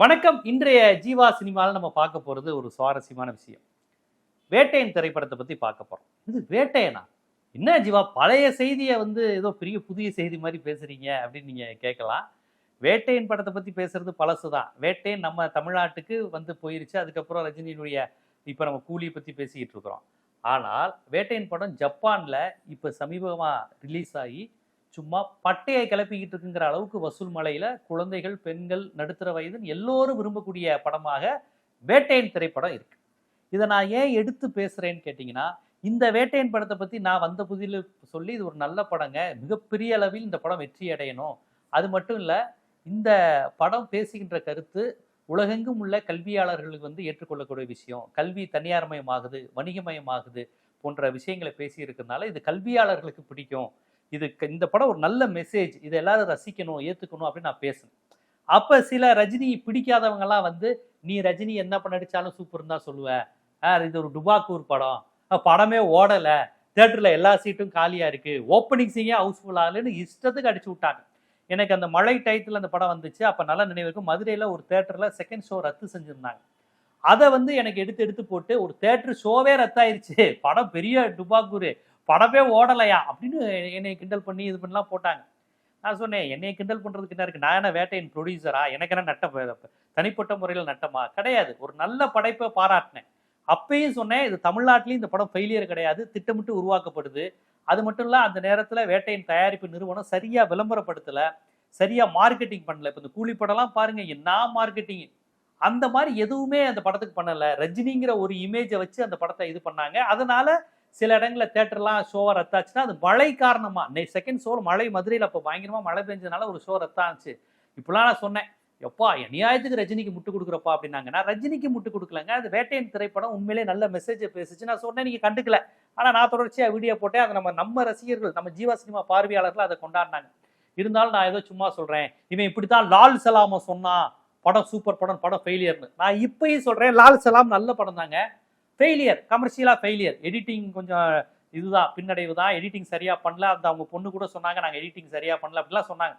வணக்கம். இன்றைய ஜீவா சினிமாவில் நம்ம பார்க்க போகிறது ஒரு சுவாரஸ்யமான விஷயம். வேட்டையன் திரைப்படத்தை பற்றி பார்க்க போகிறோம் இது வேட்டையனா? என்ன ஜீவா பழைய செய்தியை வந்து ஏதோ பெரிய புதிய செய்தி மாதிரி பேசுறீங்க அப்படின்னு நீங்கள் கேட்கலாம். வேட்டையன் படத்தை பற்றி பேசுறது பழசு தான் வேட்டையன் நம்ம தமிழ்நாட்டுக்கு வந்து போயிருச்சு. அதுக்கப்புறம் ரஜினியினுடைய இப்போ நம்ம கூலியை பற்றி பேசிக்கிட்டு இருக்கிறோம். ஆனால் வேட்டையன் படம் ஜப்பானில் இப்போ சமீபமாக ரிலீஸ் ஆகி சும்மா பட்டையை கிளப்பிக்கிட்டு இருக்குங்கிற அளவுக்கு வசூல் மலையில் குழந்தைகள் பெண்கள் நடுத்தர வயதுன்னு எல்லோரும் விரும்பக்கூடிய படமாக வேட்டையன் திரைப்படம் இருக்கு. இதை நான் ஏன் எடுத்து பேசுறேன்னு கேட்டிங்கன்னா இந்த வேட்டையன் படத்தை பற்றி நான் வந்த புதியில் சொல்லி இது ஒரு நல்ல படங்க. மிகப்பெரிய அளவில் இந்த படம் வெற்றி அடையணும். அது மட்டும் இல்லை இந்த படம் பேசுகின்ற கருத்து உலகெங்கும் உள்ள கல்வியாளர்களுக்கு வந்து ஏற்றுக்கொள்ளக்கூடிய விஷயம். கல்வி தனியார்மயமாகுது வணிகமயமாகுது போன்ற விஷயங்களை பேசியிருக்கிறதுனால இது கல்வியாளர்களுக்கு பிடிக்கும். இது இந்த படம் ஒரு நல்ல மெசேஜ் இதை எல்லாரும் ரசிக்கணும் ஏற்றுக்கணும் அப்படின்னு நான் பேசினேன். அப்போ சில ரஜினி பிடிக்காதவங்கலாம் வந்து நீ ரஜினி என்ன பண்ண அடித்தாலும் சூப்பர்னு தான் சொல்லுவேன் ஆ, இது ஒரு டுபாக்கூர் படம். படமே ஓடலை. தேட்டரில் எல்லா சீட்டும் காலியாக இருக்குது ஓப்பனிங் சீங்கே ஹவுஸ்ஃபுல் ஆகலைன்னு இஷ்டத்துக்கு அடிச்சு விட்டாங்க. எனக்கு அந்த மழை டயத்தில் அந்த படம் வந்துச்சு. அப்போ நல்ல நினைவுக்கு மதுரையில் ஒரு தேட்டரில் செகண்ட் ஷோ ரத்து செஞ்சுருந்தாங்க. அதை வந்து எனக்கு எடுத்து எடுத்து போட்டு ஒரு தேட்டர் ஷோவே ரத்தாயிருச்சு. படம் பெரிய டுபாக்கூர். படமே ஓடலையா? அப்படின்னு என்னை கிண்டல் பண்ணி இது பண்ணலாம் போட்டாங்க. நான் சொன்னேன் என்னை கிண்டல் பண்ணுறதுக்கு என்ன இருக்கு? நான் என்ன வேட்டையின் ப்ரொடியூசரா எனக்கு என்ன நட்டம் தனிப்பட்ட முறையில் நட்டமா? கிடையாது. ஒரு நல்ல படைப்பை பாராட்டினேன். அப்பயும் சொன்னேன் இது தமிழ்நாட்டிலையும் இந்த படம் ஃபெயிலியர் கிடையாது. திட்டமிட்டு உருவாக்கப்படுது. அது மட்டும் இல்ல அந்த நேரத்தில் வேட்டையின் தயாரிப்பு நிறுவனம் சரியா விளம்பரப்படுத்தல. சரியா மார்க்கெட்டிங் பண்ணல. இப்போ இந்த கூலி படம்லாம் பாருங்க என்ன மார்க்கெட்டிங் அந்த மாதிரி எதுவுமே அந்த படத்துக்கு பண்ணல. ரஜினிங்கிற ஒரு இமேஜை வச்சு அந்த படத்தை இது பண்ணாங்க. அதனால சில இடங்களில் தேட்டர்லாம் ஷோவை ரத்தாச்சுன்னா அது மழை காரணமாக காரணமா செகண்ட் ஷோ மழை மதுரையில் அப்போ பயங்கரமாக மழை பெஞ்சதுனால ஒரு ஷோ ரத்தாச்சு இப்படிலாம் நான் சொன்னேன். எப்பா நியாயத்துக்கு ரஜினிக்கு முட்டு கொடுக்குறப்பா அப்படின்னாங்க நான் ரஜினிக்கு முட்டு கொடுக்கலங்க. அது வேட்டையின் திரைப்படம் உண்மையிலே நல்ல மெசேஜை பேசிச்சு. நான் சொன்னேன் நீங்கள் கண்டுக்கல. ஆனால் நான் தொடர்ச்சியாக வீடியோ போட்டேன். அதை நம்ம நம்ம ரசிகர்கள் நம்ம ஜீவா சினிமா பார்வையாளர்கள் அதை கொண்டாடினாங்க. இருந்தாலும் நான் ஏதோ சும்மா சொல்கிறேன் இவன் இப்படி தான் லால் சலாம சொன்னான். படம் சூப்பர் படம் படம் ஃபெயிலியர்னு நான் இப்பயும் சொல்கிறேன் லால் சலாம் நல்ல படம் தாங்க ஃபெயிலியர் கமர்ஷியலா ஃபெயிலியர் எடிட்டிங் கொஞ்சம் இதுதான் பின்னடைவு தான் எடிட்டிங் சரியாக பண்ணல. அந்த அவங்க பொண்ணு கூட சொன்னாங்க நாங்கள் எடிட்டிங் சரியாக பண்ணல. அப்படிலாம் சொன்னாங்க.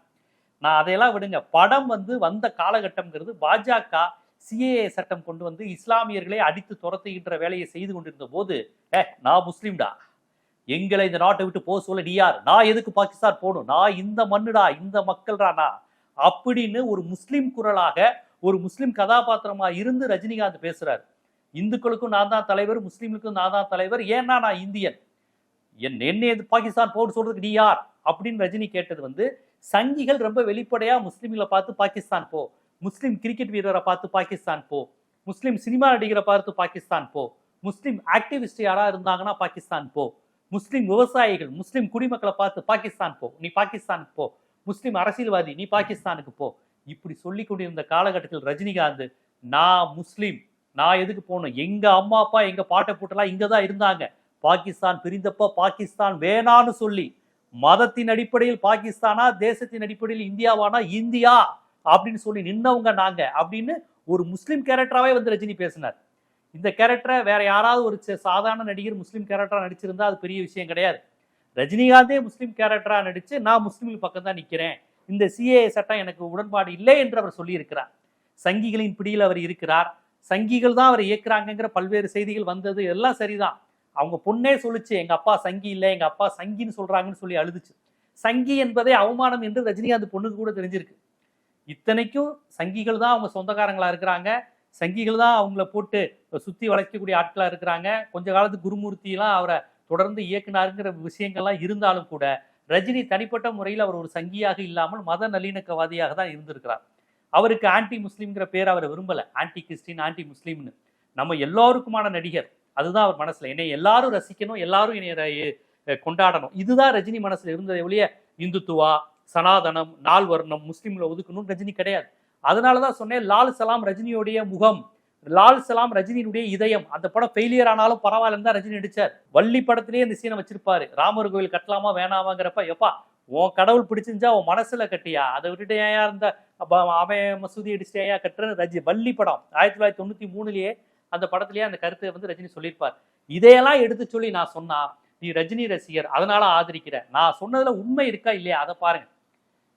நான் அதையெல்லாம் விடுங்க. படம் வந்து வந்த காலகட்டம்ங்கிறது பாஜக சிஏஏ சட்டம் கொண்டு வந்து இஸ்லாமியர்களை அடித்து துரத்துகின்ற வேலையை செய்து கொண்டிருந்த போது ஏ நான் முஸ்லீம்டா. எங்களை இந்த நாட்டை விட்டு போக சொல்ல நீ யார்? நான் எதுக்கு பாகிஸ்தான் போகணும்? நான் இந்த மண்ணுடா இந்த மக்கள்டா நான். அப்படின்னு ஒரு முஸ்லீம் குரலாக ஒரு முஸ்லீம் கதாபாத்திரமா இருந்து ரஜினிகாந்த் பேசுறாரு. இந்துக்களுக்கும் நான் தான் தலைவர் முஸ்லீம்களுக்கும் நான் தான் தலைவர். ஏன்னா நான் இந்தியன். என் என்னை எது பாகிஸ்தான் போன்னு சொல்றதுக்கு நீ யார்? அப்படின்னு ரஜினி கேட்டது வந்து சங்கிகள் ரொம்ப வெளிப்படையா முஸ்லீம்களை பார்த்து பாகிஸ்தான் போ. முஸ்லீம் கிரிக்கெட் வீரரை பார்த்து பாகிஸ்தான் போ. முஸ்லீம் சினிமா நடிகரை பார்த்து பாகிஸ்தான் போ. முஸ்லீம் ஆக்டிவிஸ்ட் யாரா இருந்தாங்கன்னா பாகிஸ்தான் போ. முஸ்லீம் விவசாயிகள் முஸ்லீம் குடிமக்களை பார்த்து பாகிஸ்தான் போ. நீ பாகிஸ்தானுக்கு போ. முஸ்லீம் அரசியல்வாதி நீ பாகிஸ்தானுக்கு போ. இப்படி சொல்லி கொண்டிருந்த காலகட்டத்தில் ரஜினிகாந்த் நான் முஸ்லீம். நான் எதுக்கு போகணும்? எங்க அம்மா அப்பா எங்க பாட்டை போட்டெல்லாம் இங்க தான் இருந்தாங்க. பாகிஸ்தான் பிரிந்தப்ப பாகிஸ்தான் வேணான்னு சொல்லி மதத்தின் அடிப்படையில் பாகிஸ்தானா தேசத்தின் அடிப்படையில் இந்தியாவானா? இந்தியா! அப்படின்னு சொல்லி நின்னவங்க நாங்க. அப்படின்னு ஒரு முஸ்லீம் கேரக்டராகவே வந்து ரஜினி பேசினார். இந்த கேரக்டரை வேற யாராவது ஒரு ச- சாதாரண நடிகர் முஸ்லீம் கேரக்டராக நடிச்சிருந்தா அது பெரிய விஷயம் கிடையாது. ரஜினிகாந்தே முஸ்லீம் கேரக்டராக நடிச்சு நான் முஸ்லீம்கள் பக்கம் தான் நிற்கிறேன் இந்த சிஏ சட்டம் எனக்கு உடன்பாடு இல்லை என்று அவர் சொல்லியிருக்கிறார். சங்கிகளின் பிடியில் அவர் இருக்கிறார். சங்கிகள் தான் அவரை இயக்குறாங்கிற பல்வேறு செய்திகள் வந்தது. எல்லாம் சரிதான். அவங்க பொண்ணே சொல்லிச்சு எங்க அப்பா சங்கி இல்லை எங்க அப்பா சங்கின்னு சொல்றாங்கன்னு சொல்லி அழுதுச்சு. சங்கி என்பதே அவமானம் என்று ரஜினிகாந்த் பொண்ணுக்கு கூட தெரிஞ்சிருக்கு. இத்தனைக்கும் சங்கிகள் தான் அவங்க சொந்தக்காரங்களா இருக்கிறாங்க. சங்கிகள் தான் அவங்கள போட்டு சுத்தி வளைக்கக்கூடிய ஆட்களா இருக்கிறாங்க. கொஞ்ச காலத்துக்கு குருமூர்த்திலாம் அவரை தொடர்ந்து இயக்குனாருங்கிற விஷயங்கள்லாம் இருந்தாலும் கூட ரஜினி தனிப்பட்ட முறையில் அவர் ஒரு சங்கியாக இல்லாமல் மத நல்லிணக்கவாதியாக தான் இருந்திருக்கிறார். அவருக்கு ஆன்டி முஸ்லீம்ங்கிற பேர் அவர் விரும்பல. ஆன்டி கிறிஸ்டின் ஆன்டி முஸ்லீம்னு நம்ம எல்லாருக்குமான நடிகர். அதுதான் அவர் மனசில். என்னை எல்லாரும் ரசிக்கணும் எல்லாரும் என்னை கொண்டாடணும். இதுதான் ரஜினி மனசில் இருந்ததை ஒழிய இந்துத்துவா சனாதனம் நால் வர்ணம் முஸ்லீம்களை ஒதுக்கணும் ரஜினி கிடையாது. அதனால தான் சொன்னேன் லால் சலாம் ரஜினியோடைய முகம் லால் சலாம் ரஜினியினுடைய இதயம் அந்த படம் ஃபெயிலியர் ஆனாலும் பரவாயில்லன்னு தான் ரஜினி நடிச்சார். வள்ளி படத்திலேயே இந்த சீனை வச்சிருப்பாரு. ராமர் கோவில் கட்டலாமா வேணாமாங்கிறப்ப எப்பா உன் கடவுள் பிடிச்சிருந்தா உன் மனசுல கட்டியா? அதை விட்டுட்டு ஏன் இருந்த அவன் மசூதி அடிச்சுட்டு ஏன் கட்டுறன்னு ரஜி வள்ளி படம். ஆயிரத்தி தொள்ளாயிரத்தி தொண்ணூத்தி மூணுலயே அந்த படத்திலேயே அந்த கருத்தை வந்து ரஜினி சொல்லியிருப்பார். இதையெல்லாம் எடுத்து சொல்லி நான் சொன்னா நீ ரஜினி ரசிகர் அதனால ஆதரிக்கிற. நான் சொன்னதுல உண்மை இருக்கா இல்லையா? அதை பாருங்க.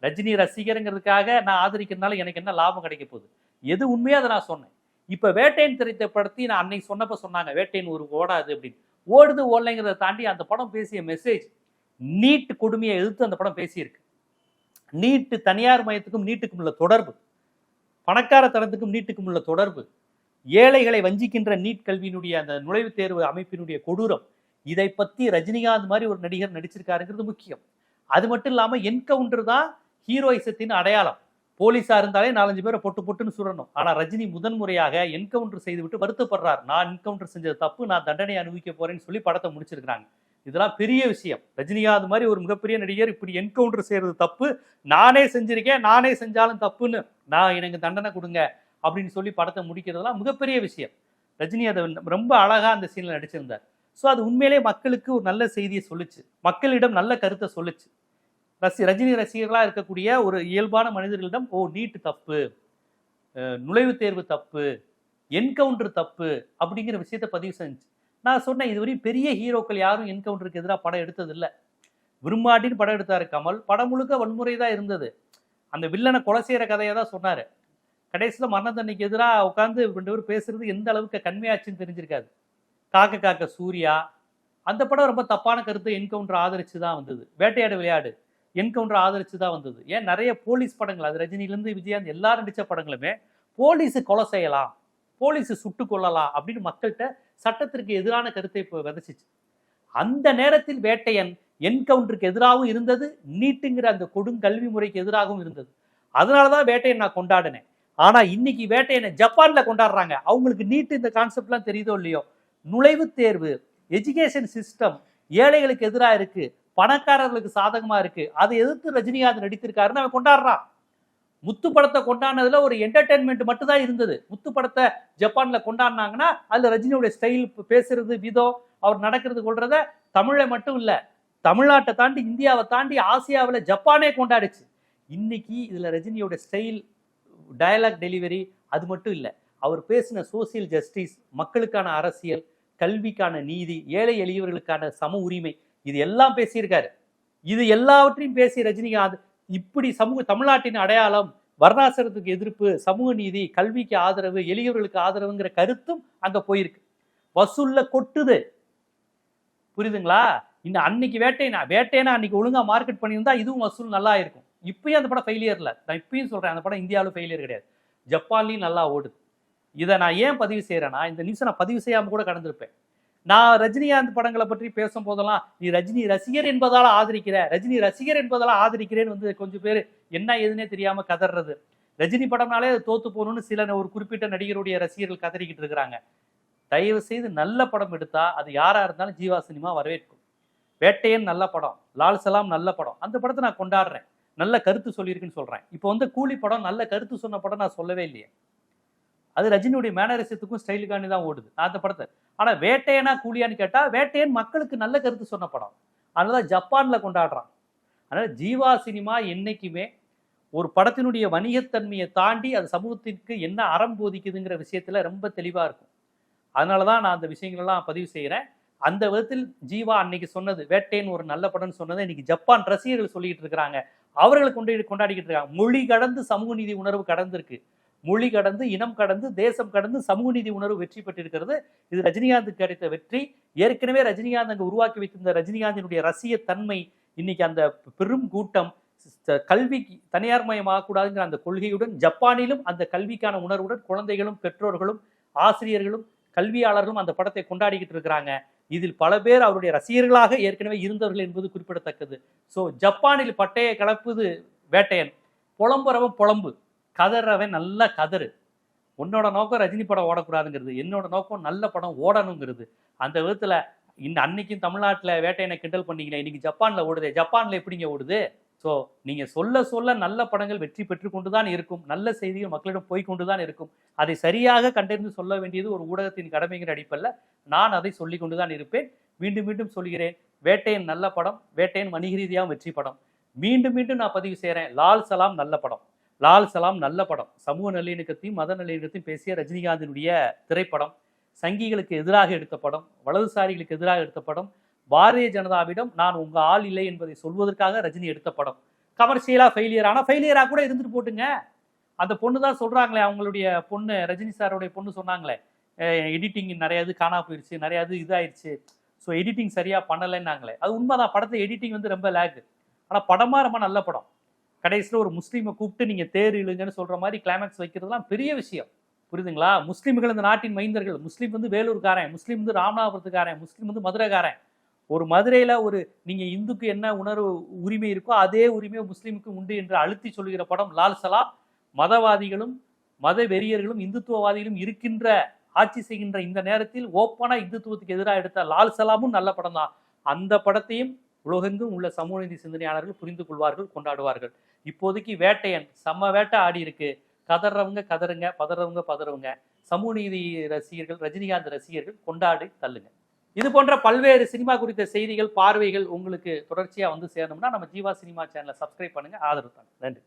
ரஜினி ரசிகருங்கிறதுக்காக நான் ஆதரிக்கிறதுனால எனக்கு என்ன லாபம் கிடைக்க போகுது? எது உண்மையோ அதை நான் சொன்னேன். இப்ப வேட்டையன் திரைப்படத்தை நான் அன்னைக்கு சொன்னப்ப சொன்னாங்க வேட்டையன் ஒரு ஓடாது அப்படின்னு. ஓடுது ஓடலைங்கிறத தாண்டி அந்த படம் பேசிய மெசேஜ் நீட் கொடுமையை எதிர்த்து அந்த படம் பேசியிருக்கு. நீட்டு தனியார் மையத்துக்கும் நீட்டுக்கும் உள்ள தொடர்பு பணக்கார தரத்துக்கும் நீட்டுக்கும் உள்ள தொடர்பு ஏழைகளை வஞ்சிக்கின்ற நீட் கல்வியினுடைய அந்த நுழைவுத் தேர்வு அமைப்பினுடைய கொடூரம் இதை பத்தி ரஜினிகாந்த் மாதிரி ஒரு நடிகர் நடிச்சிருக்காருங்கிறது முக்கியம். அது மட்டும் இல்லாமல் என்கவுண்டர் தான் ஹீரோயிசத்தின் அடையாளம். போலீஸா இருந்தாலே நாலஞ்சு பேரை பொட்டு பொட்டுன்னு சுடணும் ஆனால் ரஜினி முதன்முறையாக என்கவுண்டர் செய்துவிட்டு வருத்தப்படுறார். நான் என்கவுண்டர் செஞ்சது தப்பு நான் தண்டனை அனுபவிக்க போறேன்னு சொல்லி படத்தை முடிச்சிருக்கிறாங்க. இதெல்லாம் பெரிய விஷயம். ரஜினிகாந்த் மாதிரி ஒரு மிகப்பெரிய நடிகர் இப்படி என்கவுண்டர் செய்யறது தப்பு. நானே செஞ்சிருக்கேன் நானே செஞ்சாலும் தப்புன்னு நான் எனக்கு தண்டனை கொடுங்க அப்படின்னு சொல்லி படத்தை முடிக்கிறதெல்லாம் மிகப்பெரிய விஷயம். ரஜினி அதை ரொம்ப அழகாக அந்த சீனில் நடிச்சிருந்தார். ஸோ அது உண்மையிலே மக்களுக்கு ஒரு நல்ல செய்தியை சொல்லுச்சு. மக்களிடம் நல்ல கருத்தை சொல்லுச்சு. ரசி ரஜினி ரசிகர்களாக இருக்கக்கூடிய ஒரு இயல்பான மனிதர்களிடம் ஓ நீட்டு தப்பு. நுழைவுத் தேர்வு தப்பு. என்கவுண்டர் தப்பு. அப்படிங்கிற விஷயத்தை பதிவு செஞ்சு. நான் சொன்னேன் இதுவரையும் பெரிய ஹீரோக்கள் யாரும் என்கவுண்டருக்கு எதிராக படம் எடுத்ததில்லை. விரும்மாட்டின்னு படம் எடுத்தார் கமல். படம் முழுக்க வன்முறை தான் இருந்தது. அந்த வில்லனை கொலை செய்கிற கதையை தான் சொன்னார். கடைசியில் மரணத்தன்னைக்கு எதிராக உட்காந்து ரெண்டு பேரும் பேசுறது எந்த அளவுக்கு கண்மையாச்சுன்னு தெரிஞ்சிருக்காது. காக்க காக்க சூர்யா. அந்த படம் ரொம்ப தப்பான கருத்தை என்கவுண்டர் ஆதரிச்சு தான் வந்தது. வேட்டையாடு விளையாடு. என்கவுண்டர் ஆதரிச்சு தான் வந்தது. ஏன்? நிறைய போலீஸ் படங்கள். அது ரஜினிலேருந்து விஜயாந்த் எல்லாரும் நடித்த படங்களுமே போலீஸு கொலை செய்யலாம். போலீஸ் சுட்டு கொள்ளலாம் அப்படின்னு மக்கள்கிட்ட சட்டத்திற்கு எதிரான கருத்தை இப்போ விதைச்சிச்சு. அந்த நேரத்தில் வேட்டையன் என்கவுண்டருக்கு எதிராகவும் இருந்தது நீட்டுங்கிற அந்த கொடுங்கல்வி முறைக்கு எதிராகவும் இருந்தது. அதனால தான் வேட்டையன் நான் கொண்டாடினேன். ஆனா இன்னைக்கு வேட்டையனை ஜப்பான்ல கொண்டாடுறாங்க. அவங்களுக்கு நீட்டு இந்த கான்செப்ட்லாம் தெரியுதோ இல்லையோ? நுழைவுத் தேர்வு எஜுகேஷன் சிஸ்டம் ஏழைகளுக்கு எதிராக இருக்கு பணக்காரர்களுக்கு சாதகமா இருக்கு. அதை எதிர்த்து ரஜினிகாந்த் நடித்திருக்காருன்னு அவன் கொண்டாடுறான். முத்து படத்தை கொண்டாடினதுல ஒரு என்டர்டைன்மெண்ட் மட்டும் தான் இருந்தது. முத்து படத்தை ஜப்பான்ல கொண்டாடினாங்கன்னா அதுல ரஜினியோட ஸ்டைல் பேசுறது விதம் அவர் நடக்கிறது கொள்றத தமிழை மட்டும் இல்ல தமிழ்நாட்டை தாண்டி இந்தியாவை தாண்டி ஆசியாவில் ஜப்பானே கொண்டாடுச்சு. இன்னைக்கு இதுல ரஜினியோட ஸ்டைல் டயலாக் டெலிவரி அது மட்டும் இல்லை. அவர் பேசின சோசியல் ஜஸ்டிஸ் மக்களுக்கான அரசியல் கல்விக்கான நீதி ஏழை எளியவர்களுக்கான சம உரிமை இது எல்லாம் பேசியிருக்காரு. இது எல்லாவற்றையும் பேசி ரஜினிகாந்த் இப்படி சமூக தமிழ்நாட்டின் அடையாளம் வர்ணாசிரத்துக்கு எதிர்ப்பு சமூக நீதி கல்விக்கு ஆதரவு எளியவர்களுக்கு ஆதரவுங்கிற கருத்தும் அங்க போயிருக்கு. வசூல்ல கொட்டுது. புரியுதுங்களா? இந்த அன்னைக்கு வேட்டைனா வேட்டைனா அன்னைக்கு ஒழுங்கா மார்க்கெட் பண்ணியிருந்தா இதுவும் வசூல் நல்லா இருக்கும். இப்பயும் அந்த படம் ஃபெயிலியர் இல்லை நான் இப்பயும் சொல்றேன் அந்த படம் இந்தியாவில் ஃபெயிலியர் கிடையாது. ஜப்பான்லையும் நல்லா ஓடுது. இதை நான் ஏன் பதிவு செய்யறேன்னா இந்த நியூஸை நான் பதிவு செய்யாம கூட கடந்திருப்பேன். நான் ரஜினிகாந்த் படங்களை பற்றி பேசும் போதெல்லாம் நீ ரஜினி ரசிகர் என்பதால் ஆதரிக்கிற ரஜினி ரசிகர் என்பதால் ஆதரிக்கிறேன்னு வந்து கொஞ்சம் பேர் என்ன ஏதுன்னே தெரியாம கதறது. ரஜினி படம்னாலே அது தோத்து போகணும்னு சில ஒரு குறிப்பிட்ட நடிகருடைய ரசிகர்கள் கதறிக்கிட்டு இருக்கிறாங்க. தயவு செய்து நல்ல படம் எடுத்தா அது யாரா இருந்தாலும் ஜீவா சினிமா வரவேற்கும். வேட்டையன் நல்ல படம் லால் சலாம் நல்ல படம். அந்த படத்தை நான் கொண்டாடுறேன். நல்ல கருத்து சொல்லியிருக்குன்னு சொல்றேன். இப்போ வந்து கூலி படம் நல்ல கருத்து சொன்ன படம் நான் சொல்லவே இல்லையே. அது ரஜினியுடைய மேனரிசத்துக்கும் ஸ்டைலுக்காண்டி தான் ஓடுது. நான் அந்த படத்தை. ஆனால் வேட்டையனா கூலியான்னு கேட்டால் வேட்டையன் மக்களுக்கு நல்ல கருத்து சொன்ன படம். அதனால ஜப்பானில் கொண்டாடுறான் அதனால் ஜீவா சினிமா என்னைக்குமே ஒரு படத்தினுடைய வணிகத்தன்மையை தாண்டி அது சமூகத்திற்கு என்ன அறம் போதிக்குதுங்கிற விஷயத்தில் ரொம்ப தெளிவாக இருக்கும். அதனால தான் நான் அந்த விஷயங்களெல்லாம் பதிவு செய்கிறேன் அந்த விதத்தில் ஜீவா அன்னைக்கு சொன்னது வேட்டையன் ஒரு நல்ல படம்னு சொன்னதை இன்னைக்கு ஜப்பான் ரசிகர்கள் சொல்லிக்கிட்டு இருக்கிறாங்க. அவர்களை கொண்டு கொண்டாடிக்கிட்டு இருக்காங்க. மொழி கடந்து சமூக நீதி உணர்வு கடந்திருக்கு. மொழி கடந்து இனம் கடந்து தேசம் கடந்து சமூக நீதி உணர்வு வெற்றி பெற்றிருக்கிறது. இது ரஜினிகாந்துக்கு கிடைத்த வெற்றி. ஏற்கனவே ரஜினிகாந்த் அங்கே உருவாக்கி வைத்திருந்த ரஜினிகாந்தினுடைய ரசிய தன்மை இன்னைக்கு அந்த பெரும் கூட்டம் கல்வி தனியார் மயமாகக்கூடாதுங்கிற அந்த கொள்கையுடன் ஜப்பானிலும் அந்த கல்விக்கான உணர்வுடன் குழந்தைகளும் பெற்றோர்களும் ஆசிரியர்களும் கல்வியாளர்களும் அந்த படத்தை கொண்டாடிக்கிட்டு இருக்கிறாங்க. இதில் பல பேர் அவருடைய ரசிகர்களாக ஏற்கனவே இருந்தவர்கள் என்பது குறிப்பிடத்தக்கது. ஸோ ஜப்பானில் பட்டையை கலப்புது வேட்டையன். புலம்புறவன் புலம்பு. கதறவன் நல்ல கதறு. உன்னோட நோக்கம் ரஜினி படம் ஓடக்கூடாதுங்கிறது. என்னோட நோக்கம் நல்ல படம் ஓடணுங்கிறது. அந்த விதத்தில் இன்னும் அன்னைக்கும் தமிழ்நாட்டில் வேட்டையனை கிண்டல் பண்ணீங்களே இன்னைக்கு ஜப்பானில் ஓடுதே. ஜப்பானில் எப்படிங்க ஓடுது? ஸோ நீங்கள் சொல்ல சொல்ல நல்ல படங்கள் வெற்றி பெற்று கொண்டு தான் இருக்கும். நல்ல செய்திகள் மக்களிடம் போய்கொண்டு தான் இருக்கும். அதை சரியாக கண்டறிந்து சொல்ல வேண்டியது ஒரு ஊடகத்தின் கடமைங்கிற அடிப்படையில் நான் அதை சொல்லி கொண்டு தான் இருப்பேன். மீண்டும் மீண்டும் சொல்கிறேன். வேட்டையன் நல்ல படம் வேட்டையன் வணிக ரீதியாகவும் வெற்றி படம். மீண்டும் மீண்டும் நான் பதிவு செய்கிறேன் லால் சலாம் நல்ல படம். லால் சலாம் நல்ல படம். சமூக நல்லிணக்கத்தையும் மத நல்லிணக்கத்தையும் பேசிய ரஜினிகாந்தினுடைய திரைப்படம். சங்கிகளுக்கு எதிராக எடுத்த படம். வலதுசாரிகளுக்கு எதிராக எடுத்த படம். பாரதிய ஜனதாவிடம் நான் உங்க ஆள் இல்லை என்பதை சொல்வதற்காக ரஜினி எடுத்த படம். கமர்ஷியலா ஃபெயிலியர் ஆனால் ஃபெயிலியராக கூட இருந்துட்டு போட்டுங்க. அந்த பொண்ணு தான் சொல்றாங்களே அவங்களுடைய பொண்ணு ரஜினி சாரோடைய பொண்ணு சொன்னாங்களே. எடிட்டிங் நிறைய இது காணா போயிருச்சு நிறைய இது இதாயிருச்சு. ஸோ எடிட்டிங் சரியா பண்ணலைன்னாங்களே. அது உண்மைதான் படத்தை எடிட்டிங் வந்து ரொம்ப லேக் ஆனால் படமா ரொம்ப நல்ல படம். கடைசியில் ஒரு முஸ்லீமை கூப்பிட்டு நீங்கள் தேர் இழுங்கன்னு சொல்கிற மாதிரி கிளைமேக்ஸ் வைக்கிறதுலாம் பெரிய விஷயம். புரியுதுங்களா? முஸ்லீம்கள் இந்த நாட்டின் மைந்தர்கள். முஸ்லீம் வந்து வேலூர்காரன் முஸ்லீம் வந்து ராமநாதபுரத்துக்காரன் முஸ்லீம் வந்து மதுரைக்காரன். ஒரு மதுரையில் ஒரு நீங்கள் இந்துக்கு என்ன உணர்வு உரிமை இருக்கோ அதே உரிமை முஸ்லீமுக்கு உண்டு என்று அழுத்தி சொல்லுகிற படம் லால் சலா மதவாதிகளும் மத வெறியர்களும் இந்துத்துவவாதிகளும் இருக்கின்ற ஆட்சி செய்கின்ற இந்த நேரத்தில் ஓப்பனாக இந்துத்துவத்துக்கு எதிராக எடுத்த லால் சலாமும் நல்ல படம் தான் அந்த படத்தையும் உலகெங்கும் உள்ள சமூக நீதி சிந்தனையாளர்கள் புரிந்து கொள்வார்கள் கொண்டாடுவார்கள். இப்போதைக்கு வேட்டையன் செம்ம வேட்டை ஆடி இருக்கு. கதறவங்க கதறுங்க பதறவங்க பதறவங்க. சமூக நீதி ரசிகர்கள் ரஜினிகாந்த் ரசிகர்கள் கொண்டாடி தள்ளுங்க. இது போன்ற பல்வேறு சினிமா குறித்த செய்திகள் பார்வைகள் உங்களுக்கு தொடர்ச்சியாக வந்து சேரணும்னா நம்ம ஜீவா சினிமா சேனலை சப்ஸ்கிரைப் பண்ணுங்க. ஆதரவு தாங்க. நன்றி.